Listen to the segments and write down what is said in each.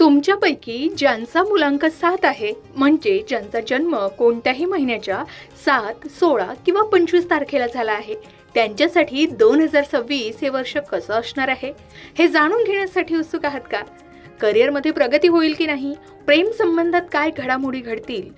तुमच्यापैकी ज्यांचा मुलांक सात आहे म्हणजे ज्यांचा जन्म कोणत्याही महिन्याच्या सात सोळा किंवा पंचवीस तारखेला झाला आहे त्यांच्यासाठी दोन हजार सव्वीस हे वर्ष कसं असणार आहे हे जाणून घेण्यासाठी उत्सुक आहात का? करिअरमध्ये प्रगती होईल की नाही? प्रेम संबंधात काय घडामोडी घडतील?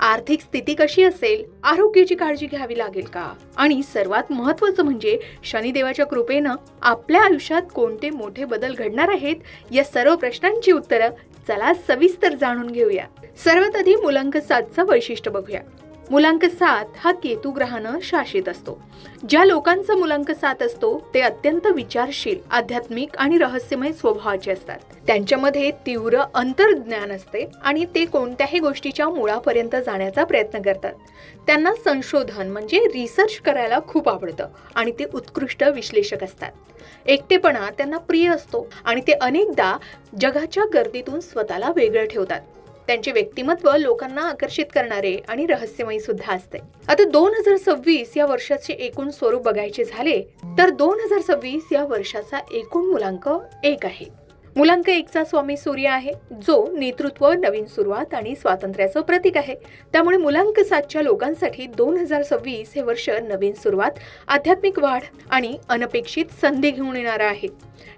आर्थिक स्थिती कशी असेल आरोग्याची काळजी घ्यावी लागेल का? आणि सर्वात महत्त्वाचं म्हणजे शनिदेवाच्या कृपेनं आपल्या आयुष्यात कोणते मोठे बदल घडणार आहेत या सर्व प्रश्नांची उत्तरं चला सविस्तर जाणून घेऊया. सर्वात आधी मुलांक सातचं वैशिष्ट्य बघूया. मुलांक सात हा केतू ग्रहानं शासित असतो. ज्या लोकांचा मुलांक सात असतो ते अत्यंत विचारशील आध्यात्मिक आणि रहस्यमय स्वभावाचे असतात. त्यांच्यामध्ये तीव्र अंतर्ज्ञान असते आणि ते कोणत्याही गोष्टीच्या मुळापर्यंत जाण्याचा प्रयत्न करतात. त्यांना संशोधन म्हणजे रिसर्च करायला खूप आवडतं आणि ते उत्कृष्ट विश्लेषक असतात. एकटेपणा त्यांना प्रिय असतो आणि ते अनेकदा जगाच्या गर्दीतून स्वतःला वेगळं ठेवतात. त्यांचे व्यक्तिमत्व लोकांना आकर्षित करणारे आणि रहस्यमयी सुद्धा असते. आता दोन हजार सव्वीस या वर्षाचे एकूण स्वरूप बघायचे झाले तर दोन हजार सव्वीस या वर्षाचा एकूण मुलांक एक आहे. मुलांक एकचा स्वामी सूर्य आहे जो नेतृत्व नवीन सुरुवात आणि स्वातंत्र्याचं प्रतीक आहे. त्यामुळे मुलांक सातच्या लोकांसाठी दोन हजार सव्वीस हे वर्ष नवीन सुरुवात आध्यात्मिक वाढ आणि अनपेक्षित संधी घेऊन येणारं आहे.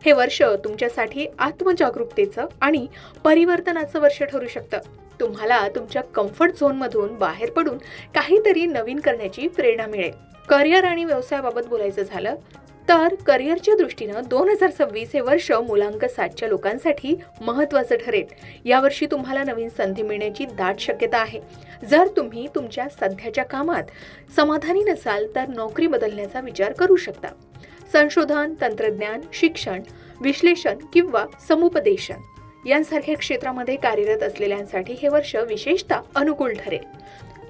हे वर्ष तुमच्यासाठी आत्मजागरूकतेचं आणि परिवर्तनाचं वर्ष ठरू शकतं. तुम्हाला तुमच्या कम्फर्ट झोनमधून बाहेर पडून काहीतरी नवीन करण्याची प्रेरणा मिळेल. करिअर आणि व्यवसायाबाबत बोलायचं झालं तर करिअरच्या दृष्टीनं दोन हजार सव्वीस हे वर्ष मुलांक सातच्या लोकांसाठी महत्त्वाचं ठरेल. यावर्षी तुम्हाला नवीन संधी मिळण्याची दाट शक्यता आहे. जर तुम्ही तुमच्या सध्याच्या कामात समाधानी नसाल तर नोकरी बदलण्याचा विचार करू शकता. संशोधन तंत्रज्ञान शिक्षण विश्लेषण किंवा समुपदेशन यांसारख्या क्षेत्रामध्ये कार्यरत असलेल्यांसाठी हे वर्ष विशेषतः अनुकूल ठरेल.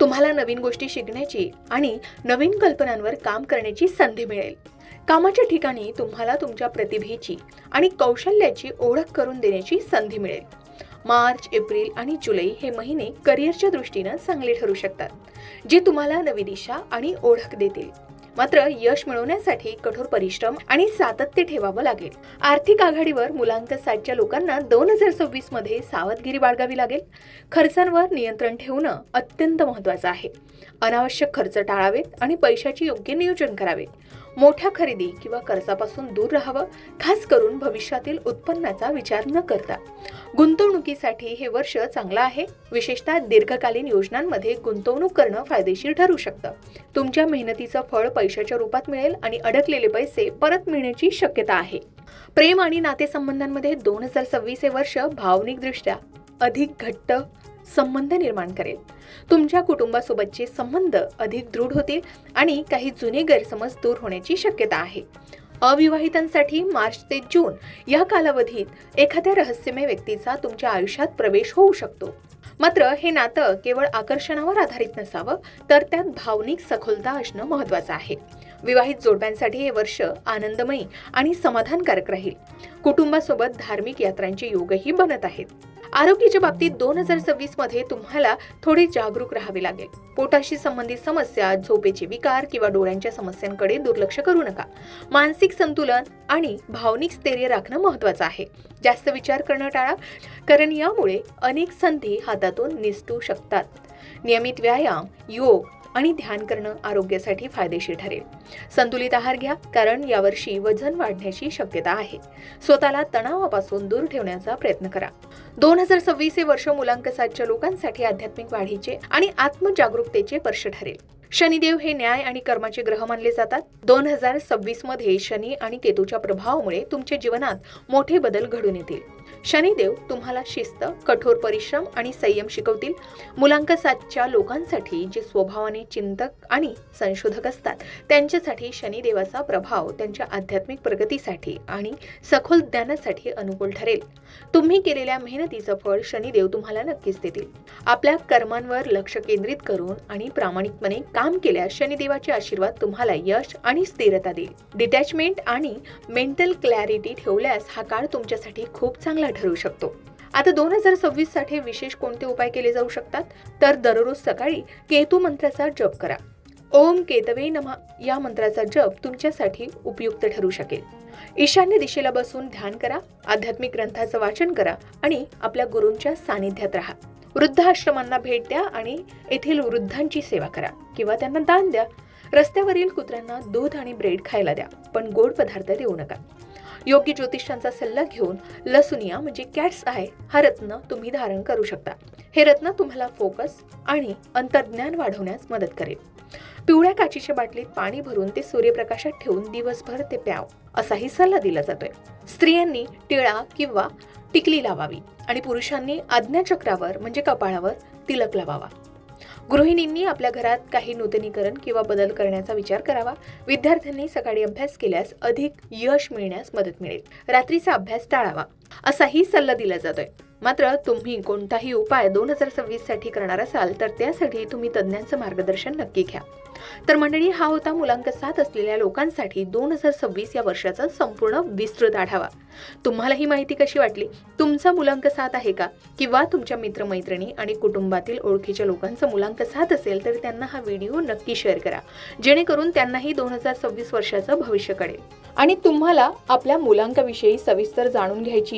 तुम्हाला नवीन गोष्टी शिकण्याची आणि नवीन कल्पनांवर काम करण्याची संधी मिळेल. कामाच्या ठिकाणी तुम्हाला तुमच्या प्रतिभेची आणि कौशल्याची ओळख करून देण्याची संधी मिळेल. मार्च एप्रिल आणि जुलै हे महिने करिअरच्या दृष्टीनं चांगले ठरू शकतात जे तुम्हाला नवी दिशा आणि ओळख देतील. मात्र यश मिळवण्यासाठी कठोर परिश्रम आणि सातत्य ठेवावं लागेल. आर्थिक आघाडीवर मुलांक सातच्या लोकांना दोन हजार सव्वीसमध्ये सावधगिरी बाळगावी लागेल. खर्चांवर नियंत्रण ठेवणं अत्यंत महत्वाचं आहे. अनावश्यक खर्च टाळावेत आणि पैशाचे योग्य नियोजन करावे. मोठ्या खरेदी किंवा कर्जापासून दूर राहावं खास करून भविष्यातील उत्पन्नाचा विचार न करता. गुंतवणुकीसाठी हे वर्ष चांगलं आहे. विशेषतः दीर्घकालीन योजनांमध्ये गुंतवणूक करणं फायदेशीर ठरू शकतं. तुमच्या मेहनतीचं फळ पैशाच्या रूपात मिळेल आणि अडकलेले पैसे परत मिळण्याची शक्यता आहे. प्रेम आणि नातेसंबंधांमध्ये दोन हजार सव्वीस हे वर्ष भावनिकदृष्ट्या अधिक घट्ट संबंध निर्माण करेल. तुमच्या कुटुंबासोबतचे संबंध अधिक दृढ होतील आणि काही जुने गैरसमज दूर होण्याची शक्यता आहे. अविवाहितांसाठी मार्च ते जून या कालावधीत एखाद्या रहस्यमय व्यक्तीचा तुमच्या आयुष्यात प्रवेश होऊ शकतो. मात्र हे नातं केवळ आकर्षणावर आधारित नसावं तर त्यात भावनिक सखोलता असणं महत्वाचं आहे. विवाहित जोडप्यांसाठी हे वर्ष आनंदमयी आणि समाधानकारक राहील. कुटुंबासोबत धार्मिक यात्रांचे योगही बनत आहेत. आरोग्याच्या बाबतीत दोन हजार सव्वीसमध्ये तुम्हाला थोडे जागरूक राहावे लागेल. पोटाशी संबंधित समस्या झोपेचे विकार किंवा डोळ्यांच्या समस्यांकडे दुर्लक्ष करू नका. मानसिक संतुलन आणि भावनिक स्थैर्य राखणं महत्वाचं आहे. जास्त विचार करणं टाळा कारण यामुळे अनेक संधी हातातून निसटू शकतात. नियमित व्यायाम योग आणि ध्यान करणं आरोग्यासाठी फायदेशीर ठरेल. संतुलित आहार घ्या कारण यावर्षी वजन वाढण्याची शक्यता आहे. स्वतःला तणावापासून दूर ठेवण्याचा प्रयत्न करा. दोन हजार सव्वीस हे वर्ष मुलांक सातच्या लोकांसाठी आध्यात्मिक वाढीचे आणि आत्मजागरूकतेचे वर्ष ठरेल. शनिदेव हे न्याय आणि कर्माचे ग्रह मानले जातात. दोन हजार सव्वीसमध्ये शनी आणि केतूच्या प्रभावामुळे तुमच्या जीवनात मोठे बदल घडून येतील. शनिदेव तुम्हाला शिस्त कठोर परिश्रम आणि संयम शिकवतील. मुलांक सातच्या लोकांसाठी जे स्वभावाने चिंतक आणि संशोधक असतात त्यांच्यासाठी शनिदेवाचा प्रभाव त्यांच्या आध्यात्मिक प्रगतीसाठी आणि सखोल ज्ञानासाठी अनुकूल ठरेल. तुम्ही केलेल्या मेहनतीचं फळ शनिदेव तुम्हाला नक्कीच देतील. आपल्या कर्मांवर लक्ष केंद्रित करून आणि प्रामाणिकपणे काम केल्यास शनिदेवाचे आशीर्वाद तुम्हाला यश आणि स्थिरता देईल. डिटॅचमेंट आणि मेंटल क्लॅरिटी ठेवल्यास हा काळ तुमच्यासाठी खूप चांगला ठरू शकतो. आता दोन हजार सव्वीससाठी विशेष कोणते उपाय केले जाऊ शकतात? तर दररोज सकाळी केतू मंत्राचा जप करा. ओम केतवे नमा या मंत्राचा जप तुमच्यासाठी उपयुक्त ठरू शकेल. ईशान्य दिशेला बसून ध्यान करा आध्यात्मिक ग्रंथाचं वाचन करा आणि आपल्या गुरूंच्या सानिध्यात राहा. वृद्धाश्रमांना भेट द्या आणि येथील वृद्धांची सेवा करा. किंवा त्यांना दान द्या. रस्त्यावरील कुत्र्यांना दूध आणि ब्रेड खायला द्या पण गोड पदार्थ देऊ नका. योग्य ज्योतिषांचा सल्ला घेऊन लसुनिया म्हणजे कॅट्स आय हा रत्न तुम्ही धारण करू शकता. हे रत्न तुम्हाला फोकस आणि अंतर्ज्ञान वाढवण्यास मदत करेल. पिवळ्या काचीच्या बाटलीत पाणी भरून ते सूर्यप्रकाशात ठेवून दिवसभर ते प्याव असाही सल्ला दिला जातोय. स्त्रियांनी टिळा किंवा टिकली लावावी आणि पुरुषांनी आज्ञाचक्रावर म्हणजे कपाळावर तिलक लावावा. गृहिणींनी आपल्या घरात काही नूतनीकरण किंवा बदल करण्याचा विचार करावा. विद्यार्थ्यांनी सकाळी अभ्यास केल्यास अधिक यश मिळण्यास मदत मिळेल. रात्रीचा अभ्यास टाळावा. असाही सल्ला दिला जातोय. मात्र तुम्ही कोणताही उपाय दोन हजार सव्वीससाठी करणार असाल तर त्यासाठी तुम्ही तज्ज्ञांचं मार्गदर्शन नक्की घ्या. तर मंडळी हा होता मुलांक साथ असलेल्या लोकांसाठी दोन हजार सव्वीस या वर्षाचा संपूर्ण विस्तृत आढावा. तुम्हाला ही माहिती कशी वाटली? तुमचा मुलांक साथ आहे का? किंवा तुमच्या मित्रमैत्रिणी आणि कुटुंबातील ओळखीच्या लोकांचा मुलांक साथ असेल तर त्यांना हा व्हिडिओ नक्की शेअर करा. जेणेकरून त्यांनाही दोन हजार सव्वीस वर्षाचं भविष्य कळेल. आणि तुम्हाला आपल्या मुलांकाविषयी सविस्तर जाणून घ्यायची